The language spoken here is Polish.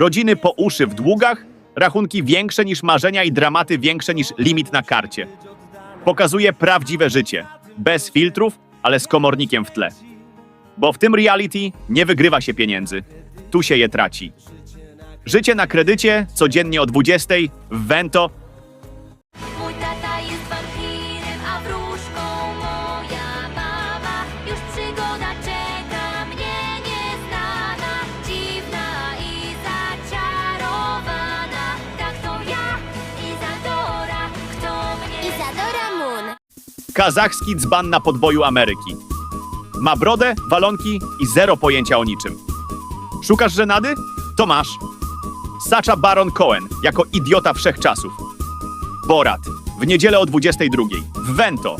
Rodziny po uszy w długach, rachunki większe niż marzenia i dramaty większe niż limit na karcie. Pokazuje prawdziwe życie. Bez filtrów, ale z komornikiem w tle. Bo w tym reality nie wygrywa się pieniędzy. Tu się je traci. Życie na kredycie, codziennie o 20 w Vento. Moon. Kazachski dzban na podboju Ameryki. Ma brodę, walonki i zero pojęcia o niczym. Szukasz żenady? To masz. Sacha Baron Cohen jako idiota wszechczasów. Borat w niedzielę o 22 w Vento